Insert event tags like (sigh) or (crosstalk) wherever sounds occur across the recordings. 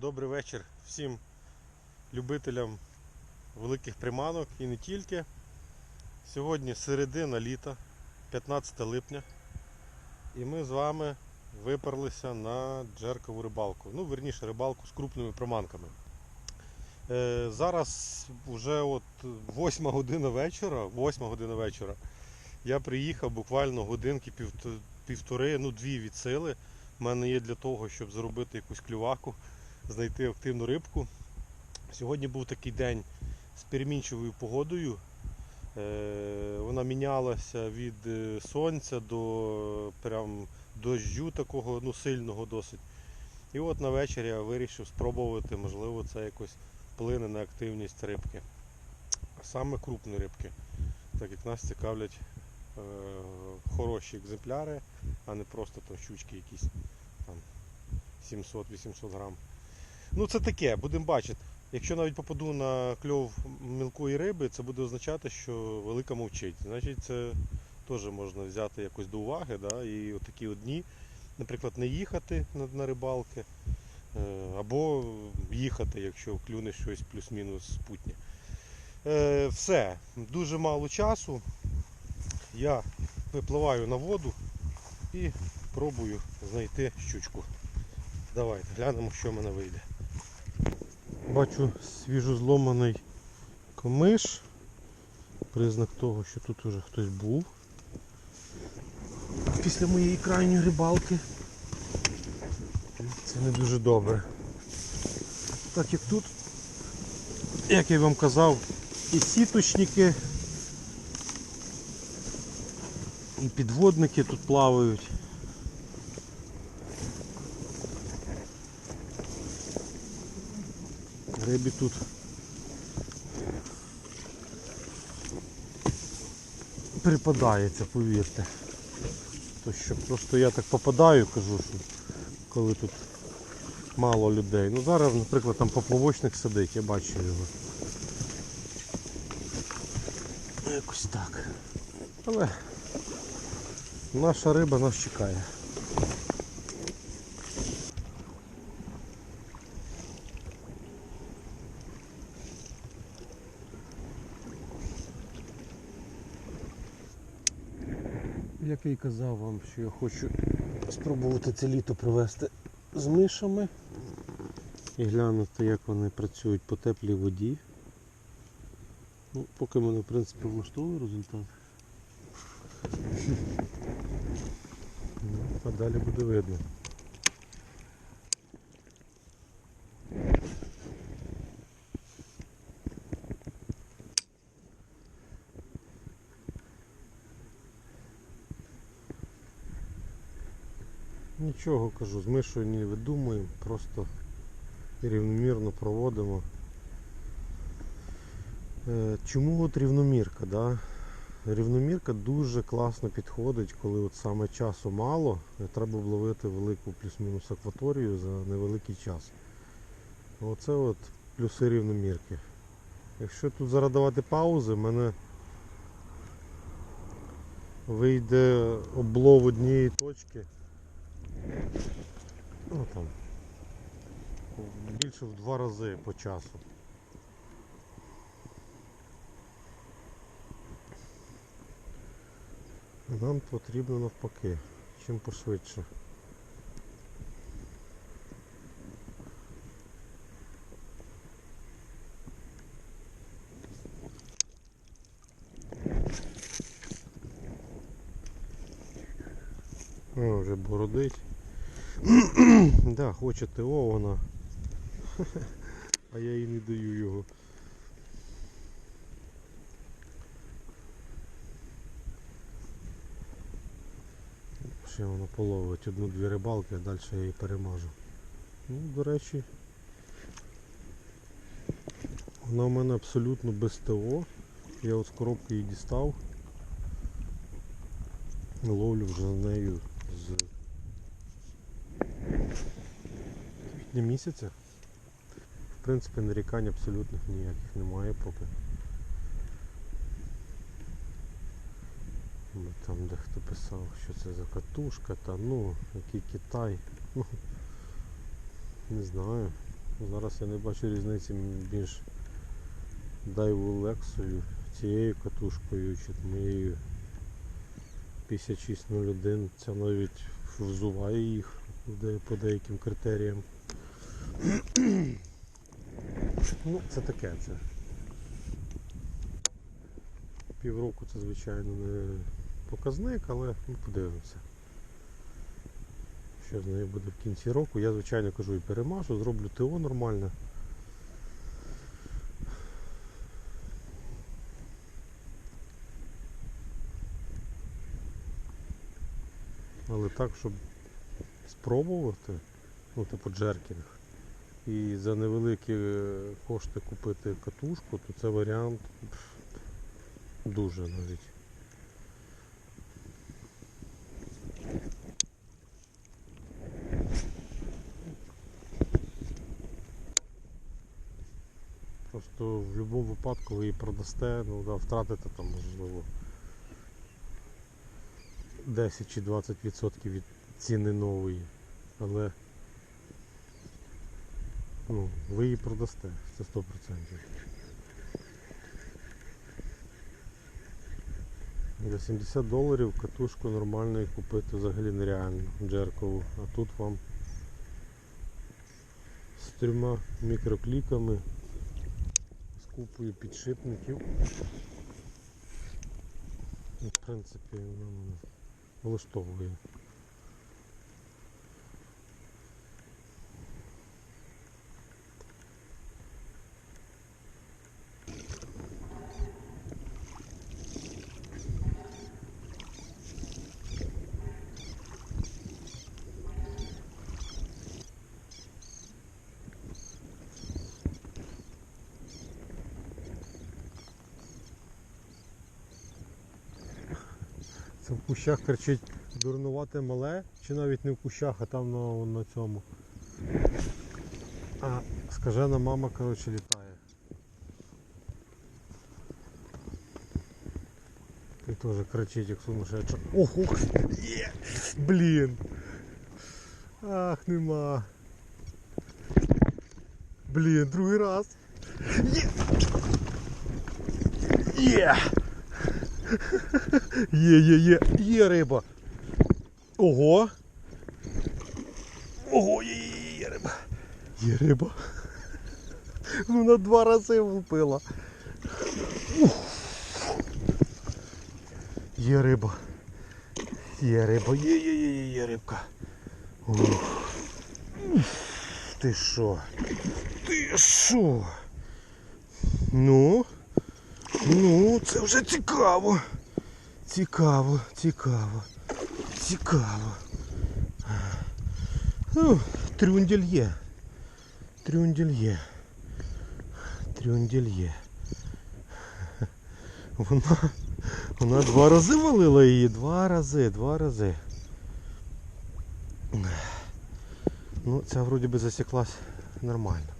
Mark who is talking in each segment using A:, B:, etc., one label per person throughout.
A: Добрий вечір всім любителям великих приманок і не тільки. Сьогодні середина літа, 15 липня. І ми з вами виперлися на джеркову рибалку. Ну, верніше, рибалку з крупними приманками. Е, зараз вже от 8 година вечора, 8 година вечора. Я приїхав буквально годинки півтори, ну дві від сили. У мене є для того, щоб зробити якусь клюваку, знайти активну рибку. Сьогодні був такий день з перемінчивою погодою. Е, Вона мінялася від е, сонця до прям дощу такого ну, сильного досить. І от на вечір я вирішив спробувати, можливо, це якось вплине на активність рибки. Саме крупні рибки, так як нас цікавлять е, хороші екземпляри, а не просто там щучки якісь там 700-800 грам. Ну це таке, будемо бачити. Якщо навіть попаду на кльов мілкої риби, це буде означати, що велика мовчить. Значить, це теж можна взяти якось до уваги. Да? І отакі от дні, наприклад, не їхати на, на рибалки, е, або їхати, якщо клюне щось плюс-мінус спутнє. Е, все, дуже мало часу. Я випливаю на воду і пробую знайти щучку. Давайте глянемо, що в мене вийде. Бачу свіжо зломаний комиш. Признак того, що тут уже хтось був. Після моєї крайньої рибалки. Це не дуже добре. Так як тут, як я вам казав, і сіточники, і підводники тут плавають. Рибі тут припадається, повірте. То що просто я так попадаю, кажу, що коли тут мало людей. Ну зараз, наприклад, там поплавочник сидить, я бачу його. Якось так. Але наша риба нас чекає. І казав вам, що я хочу спробувати це літо провести з мишами і глянути, як вони працюють по теплій воді. Ну, поки мене в принципі влаштовує результат. Ну, а далі буде видно. Нічого кажу, з мишою не видумуємо, просто рівномірно проводимо. Е, Чому от рівномірка? Да? Рівномірка дуже класно підходить, коли от саме часу мало, треба вловити велику плюс-мінус акваторію за невеликий час. Оце от плюси рівномірки. Якщо тут зараз давати паузи, в мене вийде облов однієї точки. Ну там. Більше в два рази по часу. Нам потрібно навпаки, чим пошвидше. О, вже бородить. Да, хоче ТО вона. (laughs) а я їй не даю його. Ще воно половить одну-дві рибалки, а далі я її перемажу. Ну, до речі, вона в мене абсолютно без ТО. Я от з коробки її дістав. Ловлю вже з нею з квітня місяця. В принципі, нарікань абсолютних ніяких немає поки. Ну, Там дехто писав, що це за катушка, та ну, який Китай. Ну, не знаю. Зараз я не бачу різниці між Дайву Лексою, цією катушкою чи моєю 5601. Ця навіть взуває їх по деяким критеріям. Ну, це таке це. Півроку це, звичайно, не показник, але ми подивимося. Що з нею буде в кінці року. Я, звичайно, кажу і перемажу, зроблю ТО нормально. Але так, щоб спробувати, ну типу джеркінг, і за невеликі е, кошти купити катушку, то це варіант дуже навіть. Просто в будь-якому випадку ви її продасте, ну да, втратите там можливо 10 чи 20% від ціни нової. Але ну, ви її продасте, це 100%. За 70 доларів катушку нормальної купити взагалі нереально джеркову. А тут вам з трьома мікрокліками, з купою підшипників. В принципі, мене влаштовує. Це в кущах кричить дурнувате мале, чи навіть не в кущах, а там на, на цьому. А скажена мама, коротше, літає. Ти теж кричить, як сумасшедша. Ох, ох, є! Блін. Ах, нема. Блін, другий раз. Є! Є! (laughs) Є, є, є, є риба. Ого. Ого, є, є, є, риба. Є риба. (laughs) Вона два рази влупила. Ух. Є риба. Є риба, є, є, є, є, є рибка. Ух. Ти що? Ти що? Ну? Ну, це вже цікаво. Цікаво, цікаво, цікаво. Ну, трюндель є. Трюндель є. Трюндель є. Вона, вона два рази валила її, два рази, два рази. Ну, ця вроді би засіклась нормально.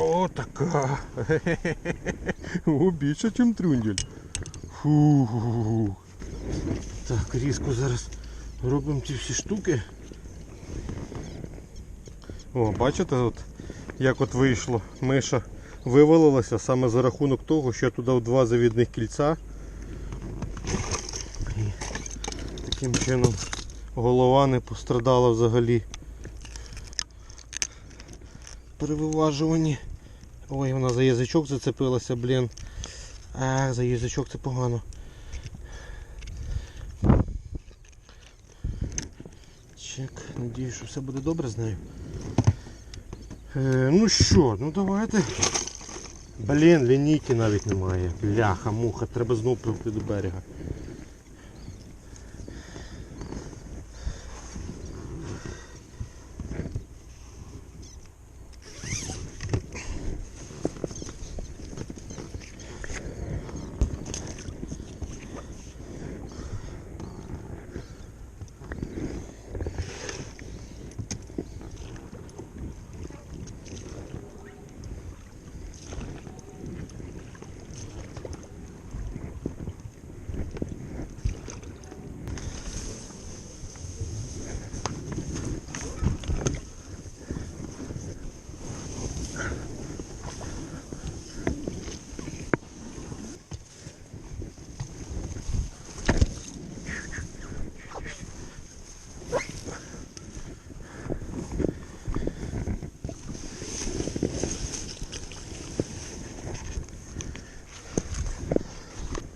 A: О, така. О, більше, ніж трюндель. Фу. Так, різко зараз робимо ці всі штуки. О, бачите, от, як от вийшло. Миша вивалилася саме за рахунок того, що я туди в два завідних кільця. І таким чином голова не пострадала взагалі. При виважуванні. Ой, вона за язичок зацепилася, блін. А, за язичок це погано. Чек, надію, що все буде добре з нею. Е, ну що, ну давайте. Блін, лінійки навіть немає. Бляха, муха, треба знову пливти до берега.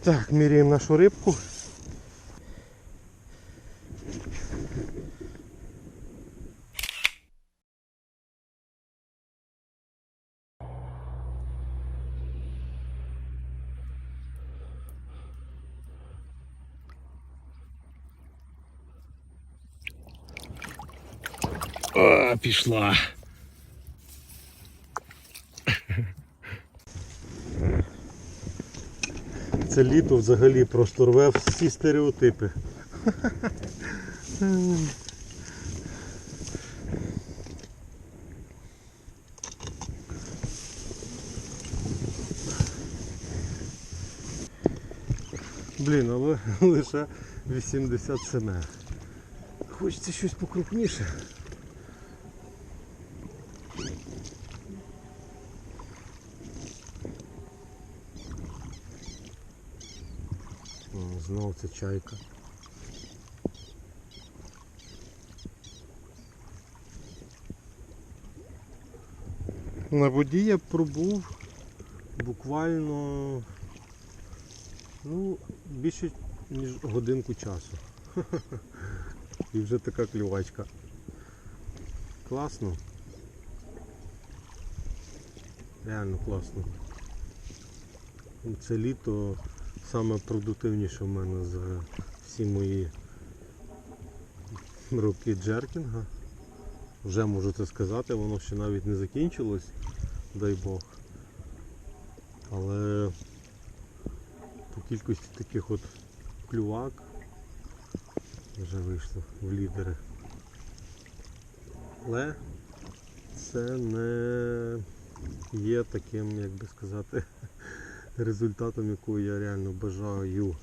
A: Так, міряємо нашу рибку.
B: О, пішла.
A: Це літо взагалі просто рве всі стереотипи. Блін, але лише 87. Хочеться щось покрупніше. Знову це чайка. На воді я пробув буквально ну, більше ніж годинку часу. (laughs) І вже така клювачка. Класно. Реально класно. Це літо саме продуктивніше в мене за всі мої роки джеркінга. Вже можу це сказати, воно ще навіть не закінчилось, дай Бог. Але по кількості таких от клювак вже вийшло в лідери. Але це не є таким, як би сказати, результатом, якого я реально бажаю.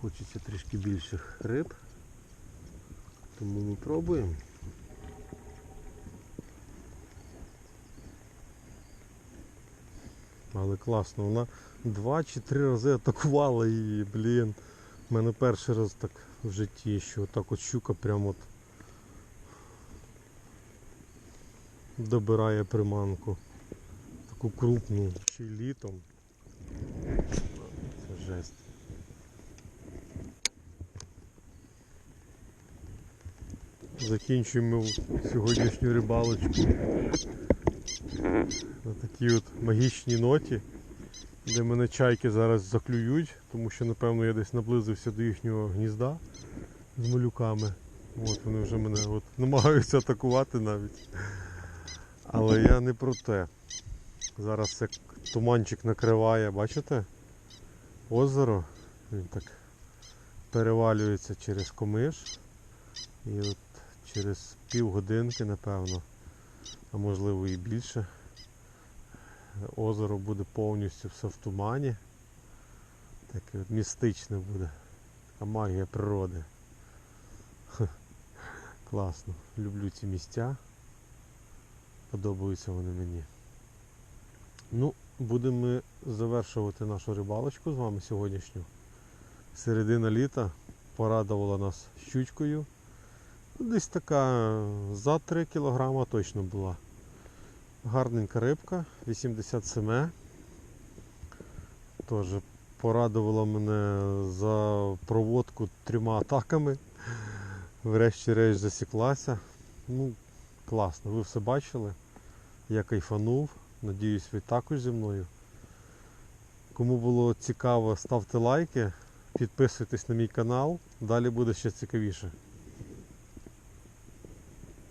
A: Хочеться трішки більших риб, тому ми пробуємо. Але класно, вона два чи три рази атакувала і, блін, в мене перший раз так в житті, що так от щука прямо от добирає приманку. Таку крупну, ще й літом. Це жесть. Закінчуємо сьогоднішню рибалочку на такій от магічній ноті, де мене чайки зараз заклюють, тому що напевно я десь наблизився до їхнього гнізда з малюками. От вони вже мене от намагаються атакувати навіть. Але я не про те. Зараз як туманчик накриває, бачите? Озеро. Він так перевалюється через комиш. І от через півгодинки, напевно, а можливо і більше, озеро буде повністю все в тумані. Таке от містичне буде. Така магія природи. Класно. Люблю ці місця. Подобаються вони мені. Ну, будемо ми завершувати нашу рибалочку з вами сьогоднішню. Середина літа порадувала нас щучкою. Десь така за 3 кг точно була. Гарненька рибка, 87. Теж порадувала мене за проводку трьома атаками. Врешті-решт засіклася. Ну, класно, ви все бачили. Я кайфанув. Надіюсь, ви також зі мною. Кому було цікаво, ставте лайки, підписуйтесь на мій канал. Далі буде ще цікавіше.